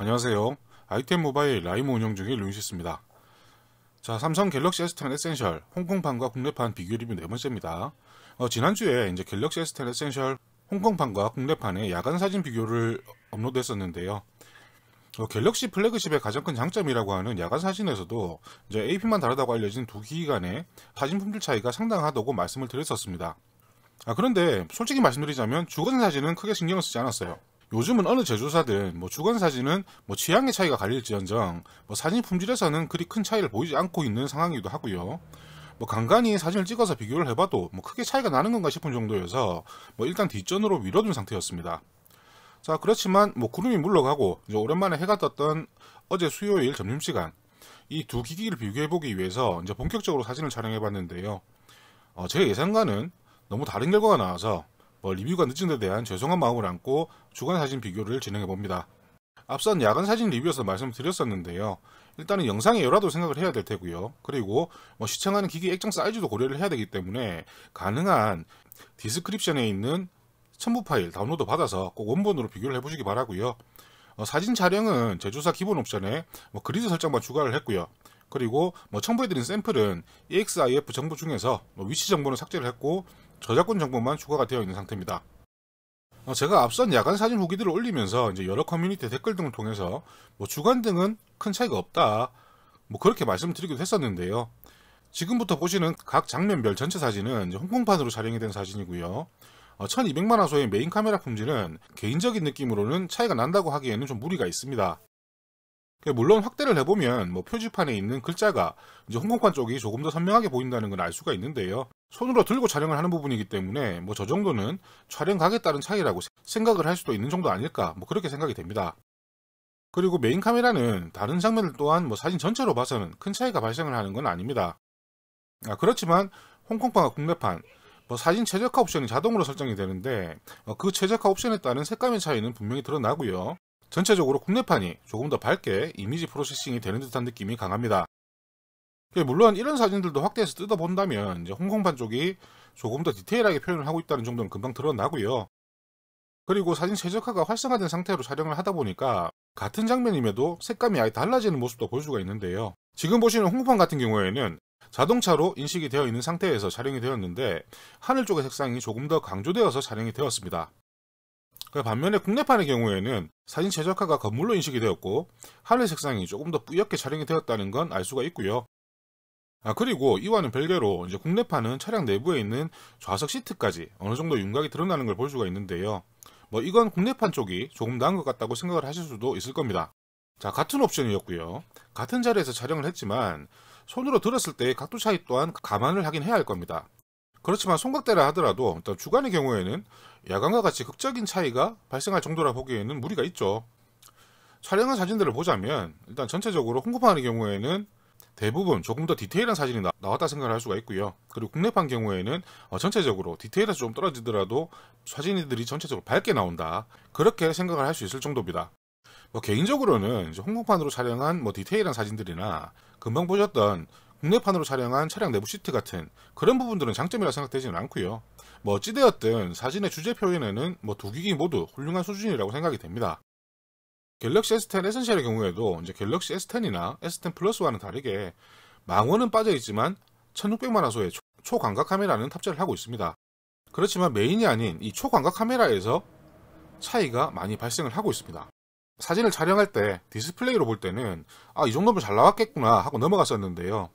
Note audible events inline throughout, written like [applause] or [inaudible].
안녕하세요. 아이템 모바일 라이모 운영 중인 루이시스입니다. 자, 삼성 갤럭시 S10 에센셜 홍콩판과 국내판 비교 리뷰 네 번째입니다. 어, 지난주에 이제 갤럭시 S10 에센셜 홍콩판과 국내판의 야간 사진 비교를 업로드했었는데요. 어, 갤럭시 플래그십의 가장 큰 장점이라고 하는 야간 사진에서도 이제 AP만 다르다고 알려진 두 기기 간의 사진 품질 차이가 상당하다고 말씀을 드렸었습니다. 아, 그런데 솔직히 말씀드리자면 주간 사진은 크게 신경을 쓰지 않았어요. 요즘은 어느 제조사든 뭐 주간 사진은 뭐 취향의 차이가 갈릴지언정 뭐 사진 품질에서는 그리 큰 차이를 보이지 않고 있는 상황이기도 하고요. 뭐 간간히 사진을 찍어서 비교를 해봐도 뭐 크게 차이가 나는 건가 싶은 정도여서 뭐 일단 뒷전으로 밀어둔 상태였습니다. 자 그렇지만 뭐 구름이 물러가고 이제 오랜만에 해가 떴던 어제 수요일 점심시간 이 두 기기를 비교해보기 위해서 이제 본격적으로 사진을 촬영해봤는데요. 어, 제 예상과는 너무 다른 결과가 나와서 뭐 리뷰가 늦은 데 대한 죄송한 마음을 안고 주간 사진 비교를 진행해 봅니다. 앞선 야간 사진 리뷰에서 말씀드렸었는데요. 일단은 영상의 열화도 생각을 해야 될 테고요. 그리고 뭐 시청하는 기기 액정 사이즈도 고려를 해야 되기 때문에 가능한 디스크립션에 있는 첨부 파일 다운로드 받아서 꼭 원본으로 비교를 해보시기 바라고요. 어, 사진 촬영은 제조사 기본 옵션에 뭐 그리드 설정만 추가를 했고요. 그리고 뭐 첨부해드린 샘플은 EXIF 정보 중에서 뭐 위치 정보는 삭제를 했고 저작권 정보만 추가가 되어 있는 상태입니다. 어, 제가 앞선 야간 사진 후기들을 올리면서 이제 여러 커뮤니티 댓글 등을 통해서 뭐 주간 등은 큰 차이가 없다. 뭐 그렇게 말씀드리기도 했었는데요. 지금부터 보시는 각 장면별 전체 사진은 홍콩판으로 촬영이 된 사진이고요. 어, 1200만 화소의 메인 카메라 품질은 개인적인 느낌으로는 차이가 난다고 하기에는 좀 무리가 있습니다. 그 물론 확대를 해보면 뭐 표지판에 있는 글자가 이제 홍콩판 쪽이 조금 더 선명하게 보인다는 걸알 수가 있는데요. 손으로 들고 촬영을 하는 부분이기 때문에 뭐 저 정도는 촬영 각에 따른 차이라고 생각을 할 수도 있는 정도 아닐까 뭐 그렇게 생각이 됩니다. 그리고 메인 카메라는 다른 장면들 또한 뭐 사진 전체로 봐서는 큰 차이가 발생을 하는 건 아닙니다. 아, 그렇지만 홍콩판과 국내판 뭐 사진 최적화 옵션이 자동으로 설정이 되는데 어, 그 최적화 옵션에 따른 색감의 차이는 분명히 드러나고요. 전체적으로 국내판이 조금 더 밝게 이미지 프로세싱이 되는 듯한 느낌이 강합니다. 물론 이런 사진들도 확대해서 뜯어본다면 이제 홍콩판 쪽이 조금 더 디테일하게 표현을 하고 있다는 정도는 금방 드러나고요. 그리고 사진 최적화가 활성화된 상태로 촬영을 하다 보니까 같은 장면임에도 색감이 아예 달라지는 모습도 볼 수가 있는데요. 지금 보시는 홍콩판 같은 경우에는 자동차로 인식이 되어 있는 상태에서 촬영이 되었는데 하늘 쪽의 색상이 조금 더 강조되어서 촬영이 되었습니다. 그 반면에 국내판의 경우에는 사진 최적화가 건물로 인식이 되었고 하늘 색상이 조금 더 뿌옇게 촬영이 되었다는 건 알 수가 있고요. 아 그리고 이와는 별개로 이제 국내판은 차량 내부에 있는 좌석 시트까지 어느 정도 윤곽이 드러나는 걸 볼 수가 있는데요. 뭐 이건 국내판 쪽이 조금 나은 것 같다고 생각을 하실 수도 있을 겁니다. 자 같은 옵션이었고요. 같은 자리에서 촬영을 했지만 손으로 들었을 때 각도 차이 또한 감안을 하긴 해야 할 겁니다. 그렇지만 손각대라 하더라도 일단 주간의 경우에는 야간과 같이 극적인 차이가 발생할 정도라 보기에는 무리가 있죠. 촬영한 사진들을 보자면 일단 전체적으로 홍보판의 경우에는 대부분 조금 더 디테일한 사진이 나, 왔다 생각을 할 수가 있고요. 그리고 국내판 경우에는 어, 전체적으로 디테일에서 좀 떨어지더라도 사진들이 전체적으로 밝게 나온다. 그렇게 생각을 할 수 있을 정도입니다. 뭐 개인적으로는 홍보판으로 촬영한 뭐 디테일한 사진들이나 금방 보셨던 국내판으로 촬영한 차량 내부 시트 같은 그런 부분들은 장점이라 생각되지는 않고요. 뭐 어찌되었든 사진의 주제 표현에는 뭐 두 기기 모두 훌륭한 수준이라고 생각이 됩니다. 갤럭시 S10 에센셜의 경우에도 이제 갤럭시 S10이나 S10 플러스와는 다르게 망원은 빠져 있지만 1600만 화 소의 초광각 카메라는 탑재를 하고 있습니다. 그렇지만 메인이 아닌 이 초광각 카메라에서 차이가 많이 발생을 하고 있습니다. 사진을 촬영할 때 디스플레이로 볼 때는 아 이 정도면 잘 나왔겠구나 하고 넘어갔었는데요.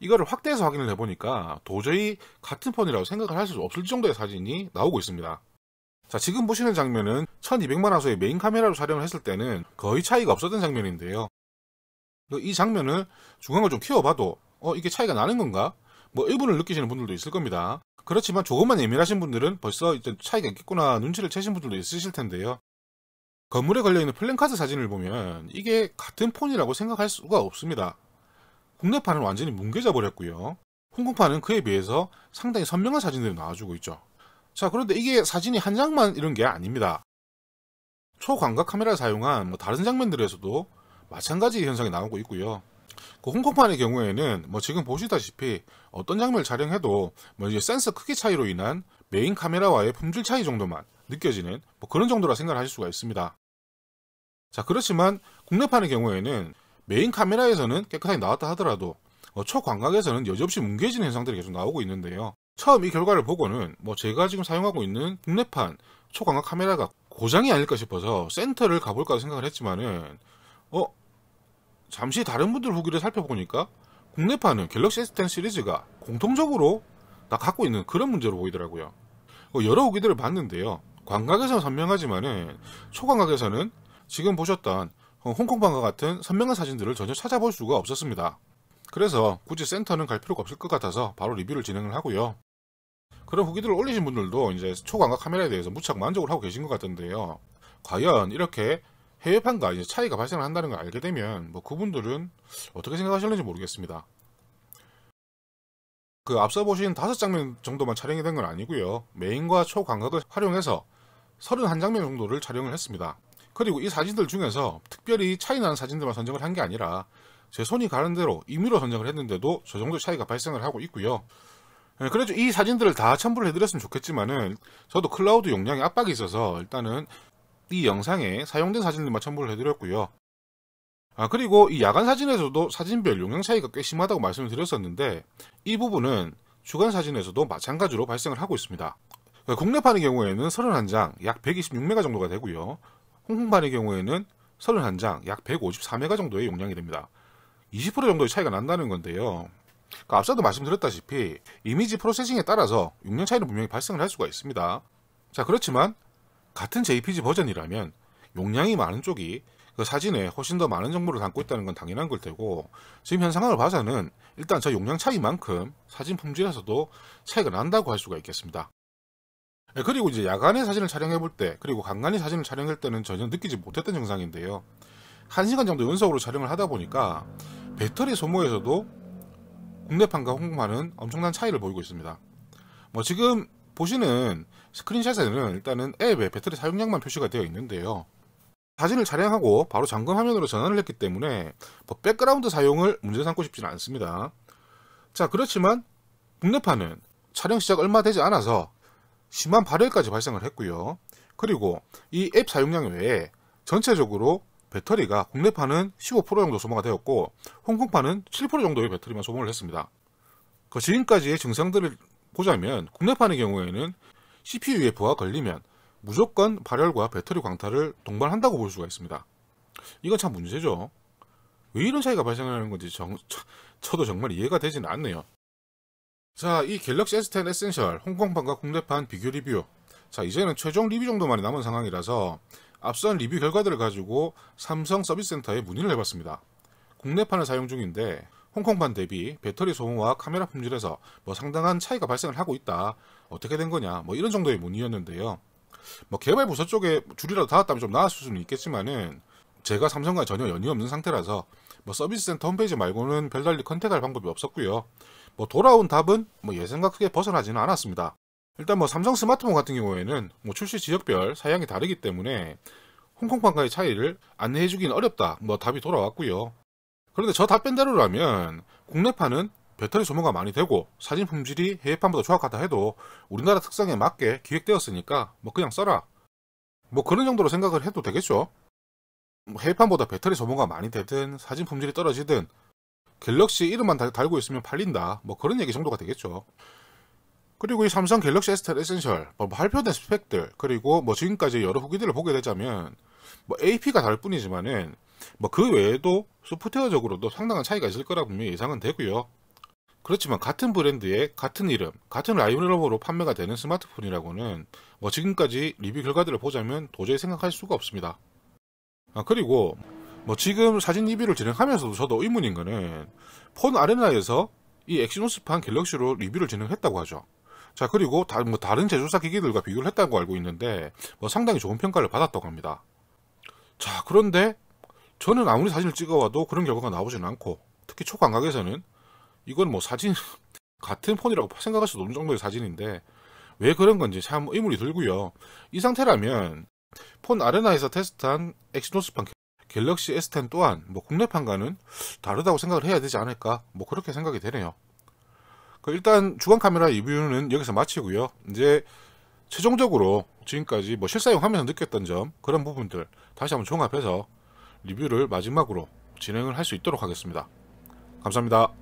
이거를 확대해서 확인을 해보니까 도저히 같은 폰이라고 생각을 할 수 없을 정도의 사진이 나오고 있습니다. 자 지금 보시는 장면은 1200만 화소의 메인 카메라로 촬영을 했을 때는 거의 차이가 없었던 장면인데요. 이 장면을 중앙을 좀 키워봐도 어 이게 차이가 나는 건가? 뭐 의문을 느끼시는 분들도 있을 겁니다. 그렇지만 조금만 예민하신 분들은 벌써 이제 차이가 있겠구나 눈치를 채신 분들도 있으실 텐데요. 건물에 걸려있는 플랜카드 사진을 보면 이게 같은 폰이라고 생각할 수가 없습니다. 국내판은 완전히 뭉개져 버렸고요. 홍콩판은 그에 비해서 상당히 선명한 사진들이 나와주고 있죠. 자, 그런데 이게 사진이 한 장만 이런 게 아닙니다. 초광각 카메라를 사용한 뭐 다른 장면들에서도 마찬가지 현상이 나오고 있고요. 그 홍콩판의 경우에는 뭐 지금 보시다시피 어떤 장면을 촬영해도 뭐 이제 센서 크기 차이로 인한 메인 카메라와의 품질 차이 정도만 느껴지는 뭐 그런 정도라 생각을 하실 수가 있습니다. 자 그렇지만 국내판의 경우에는 메인 카메라에서는 깨끗하게 나왔다 하더라도 어, 초광각에서는 여지없이 뭉개지는 현상들이 계속 나오고 있는데요. 처음 이 결과를 보고는 뭐 제가 지금 사용하고 있는 국내판 초광각 카메라가 고장이 아닐까 싶어서 센터를 가볼까 생각을 했지만은 어 잠시 다른 분들 후기를 살펴보니까 국내판은 갤럭시 S10 시리즈가 공통적으로 다 갖고 있는 그런 문제로 보이더라고요. 어, 여러 후기들을 봤는데요. 광각에서는 선명하지만은 초광각에서는 지금 보셨던 어, 홍콩방과 같은 선명한 사진들을 전혀 찾아볼 수가 없었습니다. 그래서 굳이 센터는 갈 필요가 없을 것 같아서 바로 리뷰를 진행을 하고요. 그런 후기들을 올리신 분들도 이제 초광각 카메라에 대해서 무척 만족을 하고 계신 것 같은데요. 과연 이렇게 해외판과 이제 차이가 발생을 한다는 걸 알게 되면 뭐 그분들은 어떻게 생각하실는지 모르겠습니다. 그 앞서 보신 다섯 장면 정도만 촬영이 된 건 아니고요. 메인과 초광각을 활용해서 31장면 정도를 촬영을 했습니다. 그리고 이 사진들 중에서 특별히 차이 나는 사진들만 선정을 한 게 아니라 제 손이 가는 대로 임의로 선정을 했는데도 저 정도 차이가 발생을 하고 있고요. 예, 그래도 이 사진들을 다 첨부를 해드렸으면 좋겠지만은 저도 클라우드 용량에 압박이 있어서 일단은 이 영상에 사용된 사진들만 첨부를 해드렸고요. 아 그리고 이 야간 사진에서도 사진별 용량 차이가 꽤 심하다고 말씀을 드렸었는데 이 부분은 주간 사진에서도 마찬가지로 발생을 하고 있습니다. 국내판의 경우에는 31장 약 126메가 정도가 되고요. 홍콩판의 경우에는 31장 약 154메가 정도의 용량이 됩니다. 20% 정도의 차이가 난다는 건데요. 그러니까 앞서도 말씀드렸다시피 이미지 프로세싱에 따라서 용량 차이는 분명히 발생을 할 수가 있습니다. 자 그렇지만 같은 JPG 버전이라면 용량이 많은 쪽이 그 사진에 훨씬 더 많은 정보를 담고 있다는 건 당연한 걸 테고 지금 현 상황을 봐서는 일단 저 용량 차이만큼 사진 품질에서도 차이가 난다고 할 수가 있겠습니다. 네, 그리고 이제 야간에 사진을 촬영해 볼 때, 그리고 간간히 사진을 촬영할 때는 전혀 느끼지 못했던 증상인데요. 1시간 정도 연속으로 촬영을 하다 보니까 배터리 소모에서도 국내판과 홍콩판은 엄청난 차이를 보이고 있습니다. 뭐 지금 보시는 스크린샷에는 일단은 앱에 배터리 사용량만 표시가 되어 있는데요. 사진을 촬영하고 바로 잠금 화면으로 전환을 했기 때문에 뭐 백그라운드 사용을 문제 삼고 싶지는 않습니다. 자 그렇지만 국내판은 촬영 시작 얼마 되지 않아서 심한 발열까지 발생을 했고요. 그리고 이 앱 사용량 외에 전체적으로 배터리가 국내판은 15% 정도 소모가 되었고 홍콩판은 7% 정도의 배터리만 소모를 했습니다. 그 지금까지의 증상들을 보자면 국내판의 경우에는 CPU에 부하가 걸리면 무조건 발열과 배터리 광탈을 동반한다고 볼 수가 있습니다. 이건 참 문제죠. 왜 이런 차이가 발생하는 건지 정, 저, 도 정말 이해가 되지는 않네요. 자, 이 갤럭시 S10 에센셜 홍콩판과 국내판 비교 리뷰. 자, 이제는 최종 리뷰 정도만이 남은 상황이라서 앞선 리뷰 결과들을 가지고 삼성 서비스 센터에 문의를 해봤습니다. 국내판을 사용 중인데 홍콩판 대비 배터리 소모와 카메라 품질에서 뭐 상당한 차이가 발생을 하고 있다. 어떻게 된 거냐? 뭐 이런 정도의 문의였는데요. 뭐 개발 부서 쪽에 줄이라도 닿았다면 좀 나았을 수는 있겠지만은 제가 삼성과 전혀 연이 없는 상태라서 뭐 서비스 센터 홈페이지 말고는 별달리 컨택할 방법이 없었고요. 뭐 돌아온 답은 뭐 예상과 크게 벗어나지는 않았습니다. 일단 뭐 삼성 스마트폰 같은 경우에는 뭐 출시 지역별 사양이 다르기 때문에 홍콩판과의 차이를 안내해주기는 어렵다. 뭐 답이 돌아왔고요. 그런데 저 답변대로라면 국내판은 배터리 소모가 많이 되고 사진 품질이 해외판보다 조악하다 해도 우리나라 특성에 맞게 기획되었으니까 뭐 그냥 써라. 뭐 그런 정도로 생각을 해도 되겠죠. 뭐 해외판보다 배터리 소모가 많이 되든 사진 품질이 떨어지든 갤럭시 이름만 달, 고 있으면 팔린다. 뭐 그런 얘기 정도가 되겠죠. 그리고 이 삼성 갤럭시 S10 에센셜 뭐 발표된 스펙들 그리고 뭐 지금까지 여러 후기들을 보게 되자면 뭐 AP가 다를 뿐이지만은 뭐 그 외에도 소프트웨어적으로도 상당한 차이가 있을 거라 분명히 예상은 되고요. 그렇지만 같은 브랜드의 같은 이름, 같은 라이브러버로 판매가 되는 스마트폰이라고는 뭐 지금까지 리뷰 결과들을 보자면 도저히 생각할 수가 없습니다. 아, 그리고 뭐 지금 사진 리뷰를 진행하면서도 저도 의문인 거는 폰 아레나에서 이 엑시노스판 갤럭시로 리뷰를 진행했다고 하죠. 자 그리고 다, 뭐 다른 제조사 기기들과 비교를 했다고 알고 있는데 뭐 상당히 좋은 평가를 받았다고 합니다. 자 그런데 저는 아무리 사진을 찍어와도 그런 결과가 나오지는 않고 특히 초광각에서는 이건 뭐 사진 [laughs] 같은 폰이라고 생각할 수도 없는 정도의 사진인데 왜 그런 건지 참 의문이 들고요. 이 상태라면 폰 아레나에서 테스트한 엑시노스판 갤럭시 S10 또한 뭐 국내판과는 다르다고 생각을 해야 되지 않을까 뭐 그렇게 생각이 되네요. 그 일단 주간 카메라 리뷰는 여기서 마치고요. 이제 최종적으로 지금까지 뭐 실사용하면서 느꼈던 점 그런 부분들 다시 한번 종합해서 리뷰를 마지막으로 진행을 할 수 있도록 하겠습니다. 감사합니다.